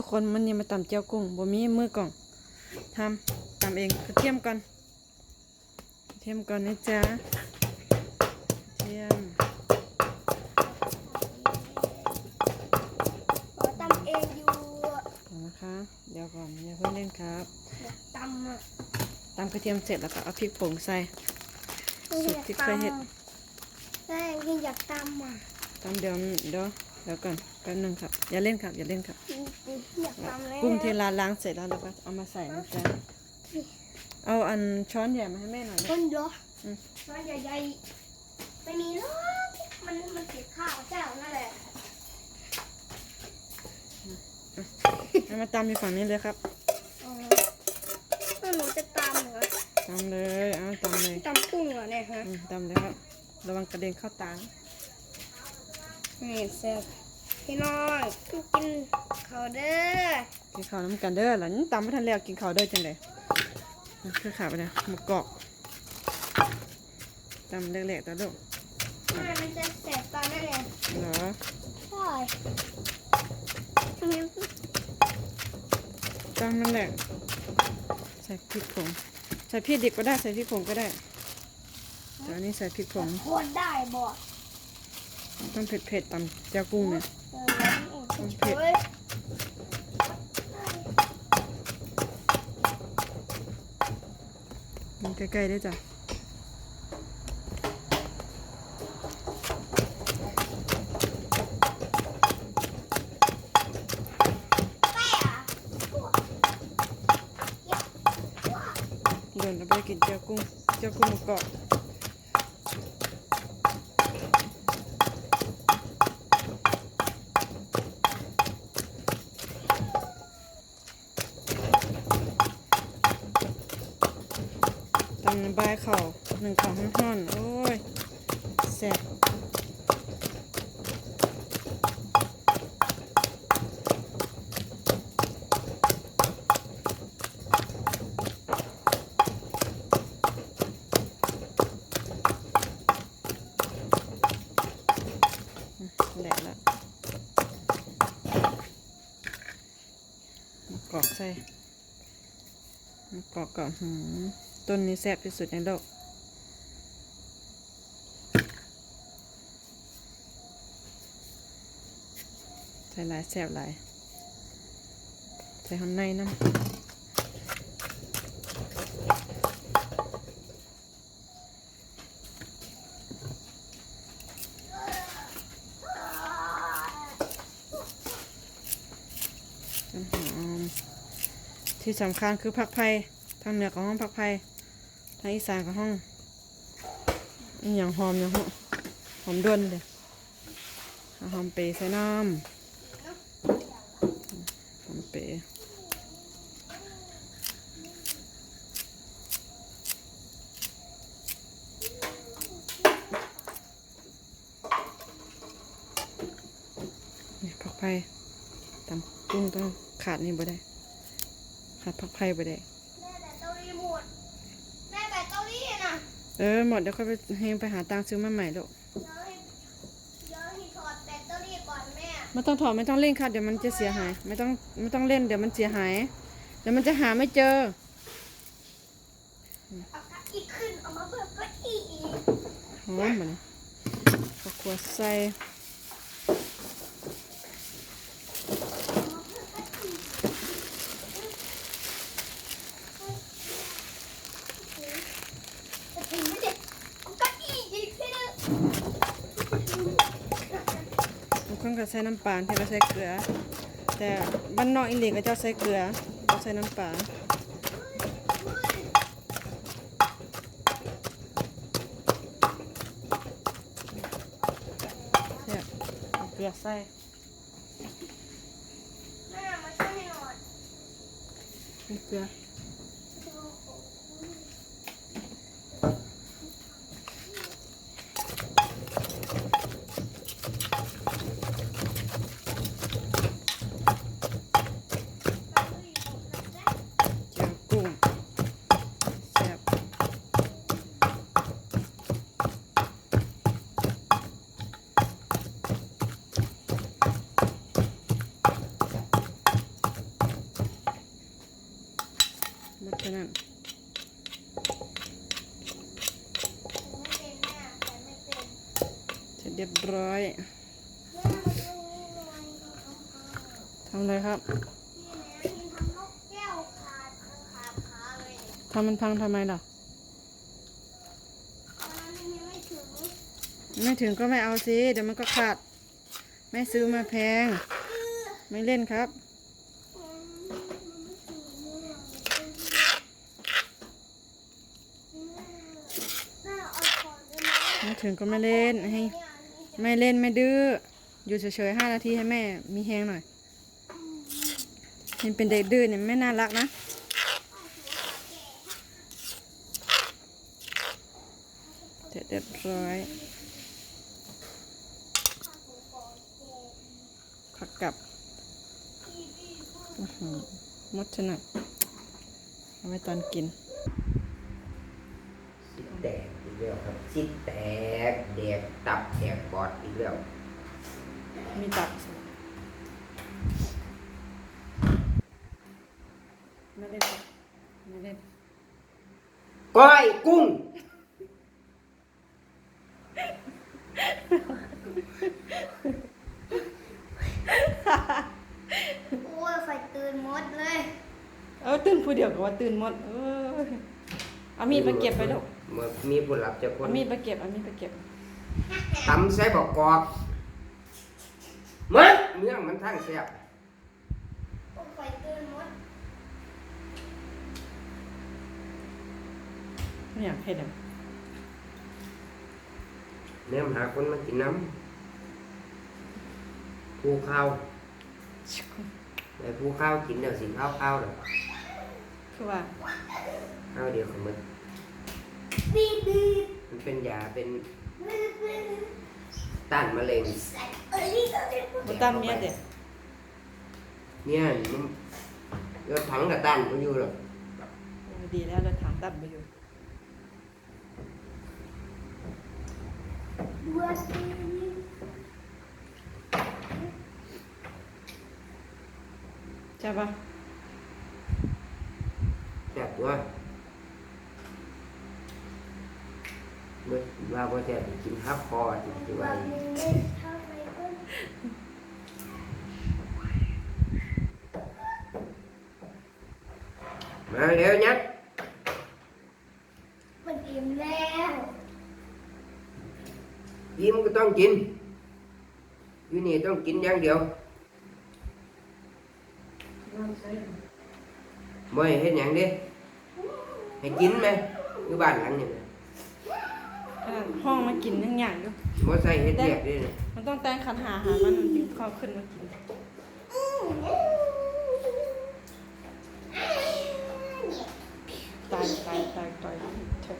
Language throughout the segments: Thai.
ทุกคนมันนี่มาตำเจียวกุ้งบ่มีมือกล่องทำตำเองกระเทียมก่อนกระเทียมก่อนนะจ๊ะกระเทียมขอตำเองอยู่ก่อนนะคะเดี๋ยวก่อนอย่าเพิ่งเล่นครับอยากตำอะตำกระเทียมเสร็จแล้วก็เอาพริกผงใส่สูตรที่เคยเฮ็ดแม่ยังอยากตำอะตำเดี๋ยวเดี๋ยว เดี๋ยวก่อนแป๊บนึงครับ อย่าเล่นครับ อย่าเล่นครับอยากตำแล้วกุ้งที่ร้านล้างเสร็จแล้วเราก็เอามาใส่นะจ๊ะเอาอันช้อนใหญ่มาให้แม่หน่อยนะคนเยอะอืมมันใหญ่ๆไม่มีหรอกมันมันติดข้าวเจ้านั่นแหละเอามาตำอยู่ฝั่งนี้เลยครับอ๋อแล้วหนูจะตำเหรอตำเลย เอาตำเลยตำกุ้งเหรอเนี่ยฮะอืมตำเลยครับ ระวังกระเด็นเข้าตา นี่แซ่บพี่น้องกินเขาวเด้อกินข้าวน้ำกันเด้อหลังตำไม่ทันแล้วกินข้าวเด้อจังเลยคือขาไปเลยหมูกรอบตำเล็กๆตัวลูกแม่มันจะแสบตาแน่เลยเหรอใช่ทำไมตำนั่นแหละใส่พริกผงใส่พริกดิบก็ได้ใส่พริกผงก็ได้แต่อันนี้ใส่พริกผงโคตรได้บ่ ต้องเผ็ดๆตำเจ้ากุ้งเนี่ยเออเฮ้ยมันใกล้ๆได้จ้ะเดินเราไปกินเจ้ากุ้งเจ้ากุ้งหมูกรอบ บายเข่าหนึ่งข่าห้อนๆโอ้ยแซ่บแหละละมะกอกใส่มะกอกก่อนหืม ต้นนี้แซ่บที่สุดในโลกใส่หลายแซ่บหลาย ใส่ข้างในน้ำต้นหอมที่สำคัญคือผักไผ่ทางเหนือของห้องผักไผ่ ทางอีสานของห้องอย่างหอมอย่างหอมหอมด้วนเลยหอมเปย์ใส่น้ำหอมเปย์นี่ผักไผ่ตำกุ้งต้องขาดนี่บ่ได้ ขาดผักไผ่บ่ได้ แม่แบตเตอรี่หมด แม่แบตเตอรี่น่ะ เออหมดเดี๋ยวค่อยไปเฮงไปหาตังค์ซื้อมาใหม่ลูกเดี๋ยวให้เดี๋ยวให้ถอดแบตเตอรี่ก่อนแม่ไม่ต้องถอดไม่ต้องเล่นค่ะเดี๋ยวมันจะเสียหาย ไม่ต้องไม่ต้องเล่นเดี๋ยวมันเสียหายเดี๋ยวมันจะหาไม่เจอเอาเก้าอี้ขึ้นเอามาเพิ่มเก้าอี้อีกหอมบ่เนี่ยข้าวคั่วใส่ จะถึงไม่เด็กเอาเก้าอี้อีกทีนึง บางคน ก็ใส่น้ำปลาเท่ก็ใส่เกลือ แต่บ้านนอกอีหลียก็จ้าใส่เกลือเขาใส่น้ำปลาเนี่ยเกลือใส่แม่มาช่ให้หน่อยเอเกลือเจียวกุ้งแซ่บ ฉะนั้น ไม่เป็นแม่นเสร็จเรียบร้อยทำอะไรครับทำนกแก้วขาดทำมันพังทำไมล่ะ ไม่ถึงก็ไม่เอาสิ เดี๋ยวมันก็ขาดแม่ซื้อมาแพง ไม่เล่นครับ อืมมันไม่ถึงเนี่ยแม่เอาก่อนได้ไหม ไม่ ถึงก็ไม่เล่นให้ไม่เล่นไม่ดื้ออยู่เฉยๆห้านาทีให้แม่มีแฮงหน่อยมันเป็นเด็กดื้อเนี่ยไม่น่ารักนะเสร็จเรียบร้อยผักกับอื้อหือมดชนะเอาไว้ตอนกินซิดแตกอีกแล้วครับซิดแตก แดกตับแดกปอดอีกแล้ว มีตับไม่เล่นครับไม่เล่นก้อยกุ้ง โอ้ยไฟตื่นหมดเลยเออตื่นผู้เดียวก็ว่าตื่นหมด เออเอามีดไปเก็บไปลูกเมื่อมีผู้หลับจะคเอานมีดไปเก็บเอามีดไปเก็บ ตำใส่บอกกอกมันเมืองมันทั้งแซ่บโอ้ยไฟตื่นหมดไม่อยากเห็ดอะเนื้อหาคนมากินน้ำผู้ข้าวไอ้ผู้ข้าวกินเดี๋ยวสิข้าวข้าวเลยคือว่าข้าวเดียวของมันบีบบีบมันเป็นยาเป็นบีบบีบ ต้านมะเร็งเอ้ยนี่ก็เป็นบตั้มเมียเด็ดเนี่ยมันเลือดถังกับต้านก็อยู่หรอกดีแล้วเราถามตัดไปอยู่บัวสีใช่ปะแซ่บตัวเมื่อ ว่าว่าจะกินข้าวคอจริงบัๆวว่ามีเล่นเท่าไหร่ก็มาเร็ว nhất มันอิ่มแล้วยิ้มก็ต้องกินอยู่นี่ต้องกินอย่างเดียวบ่ให้เฮ็ดหยังเด้ให้กินไหมอยู่บ้านหลังนี่ ขนาดห้องมากินยังอย่างอยู่บ่ใส่เฮ็ดเรียกเด้นะมันต้องแต่งขันหาหามันมันจึงเข้าขึ้นมากินตายตายตายตายเถอะ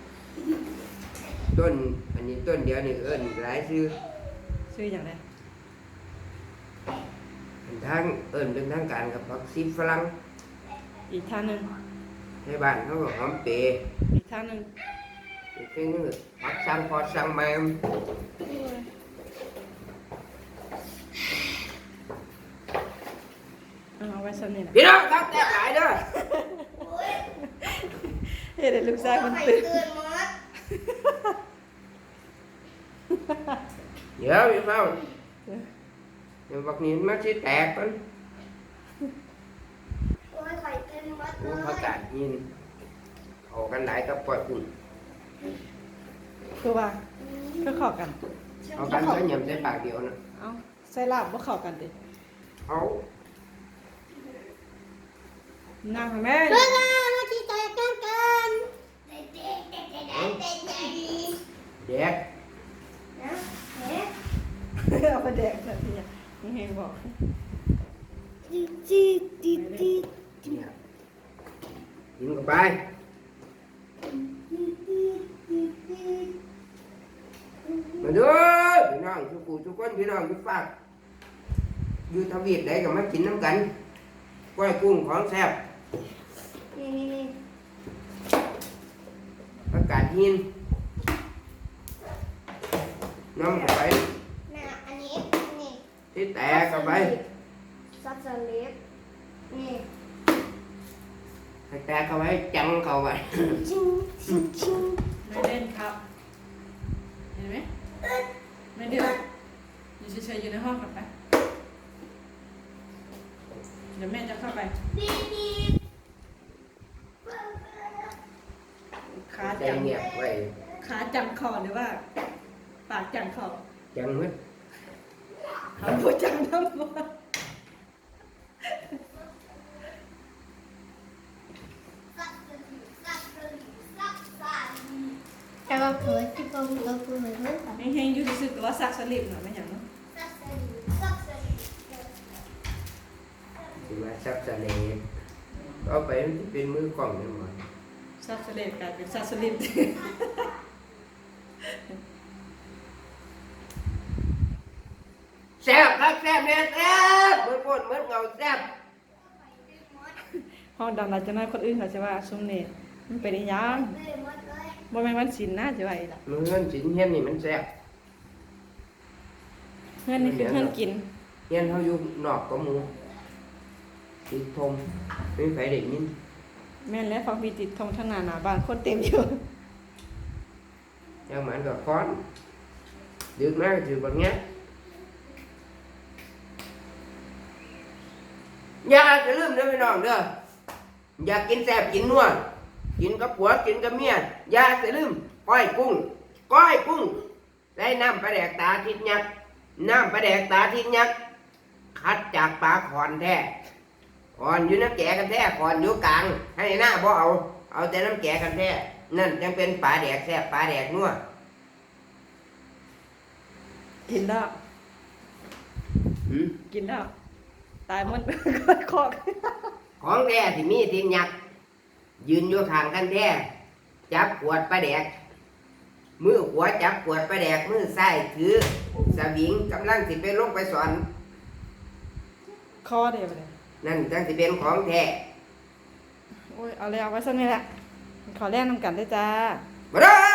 ต้นอันนี้ต้นเดียวนี่เอิ้นหลายชื่อซื้ออย่างไรอันทางเอิ้นเป็นทางการกับผักชีฝรั่งอีกท่าหนึ่งในบ้านเขาก็หอมเปรย์อีกท่าหนึ่ง อีกทีนึงผักสังพอสังแมมเอาไว้สักนี่แหละพี่น้องครับแตกหลายเด้ คือว่าก็เข้ากัน เอากันก็ยำใส่ปากเดียวนะเอาใส่ลาบว่าเข้ากันดิเอานางค่ะแม่ เพื่อนมาที่ใจกันกันเด็กเด็กเด็กเด็กเด็กเด็ก แดก นะเด็ก เอาไปแดกแบบนี้มึงเฮงบอก จีจีจีจี เนี่ยกินเข้าไป มาเด้อพี่น้องทุกผู้ทุกคนพี่น้องทุกฝากอยู่ทวีปใดก็มากินน้ำกันก้อยกุ้งของแซ่บนี่นี่นี่ผักกาดหินน้ำเข้าไปนะอันนี้นี่ที่แตกเข้าไปซับสลิปนี่ให้แปะเข้าไว้จังเข้าไว้ชิงชิงชิงไม่เล่นครับ เห็นไหมไม่เดือดอยู่ เฉยๆอยู่ในห้องกลับไป เดี๋ยวแม่จะเข้าไปบีบีขาใจจังเงียบไว้ขาจังคอหรือว่า ปากจังคอจังมึดเขาพูดจังน้ำว่าแต่ว่าเขินที่กองเราคือเหมือนเพื่อนแห้งๆอยูรู้สึกว่าซักสลิปหน่อยไม่ เอาไปมันสิเป็นมือกล้องนี่หมดซักสลิปกลายเป็นซักสลิปแซ่บครับแซ่บเนี่ยแซ่บเหมือนพ่นเหมือนเงาแซ่บห้องดังเราจะน้อยคนอื่นเขาจะว่าซุมเนตมันเป็นอีหยังบ่แม่นวันศิลป์นะจะว่าอีหล่ะมือเงินสินเฮียนนี่มันแซ่บเพื่อนนี่คือเพื่อนกิน เฮียนเขาอยู่นอกก็มู ติดทงไม่มีใครได้ยินแม่นแล้วฟังมีติดทงทางหน้าหน้าบ้านคนเต็มอยู่ยังมันก็ค้อนดึกมากถือแบบเนี้ยอย่าจะลืมเด้อพี่น้องเด้ออยากกินแซ่บกินนัวกินกับผัวกินกับเมียอย่าจะลืมก้อยกุ้งก้อยกุ้งได้น้ำปลาแดกตาทิพยักษ์น้ำปลาแดกตาทิพยักษ์คัดจากปลาขอนแท้ ขอนอยู่น้ำแกะกันแท้ขอนอยู่กลาง ให้หน้าบ่เอา เอาแต่น้ำแกะกันแท้นั่นจังเป็นปลาแดกแซ่บปลาแดกนัวกินแล้วหืมกินแล้วตายหมดคอกของแท้ที่มีทินยักษ์ยืนอยู่ข้างกันแท้จับขวดปลาแดก มือขวาจับขวดปลาแดก มือซ้ายถือสวิงกำลังสิไปลงไปสอนคอเดียวเลย นั่นจังสิเป็นของแท้โอ้ยเอาเลยเอาไว้สักนี่แหละขอแลกน้ำกันด้วยจ้า มาเด้อ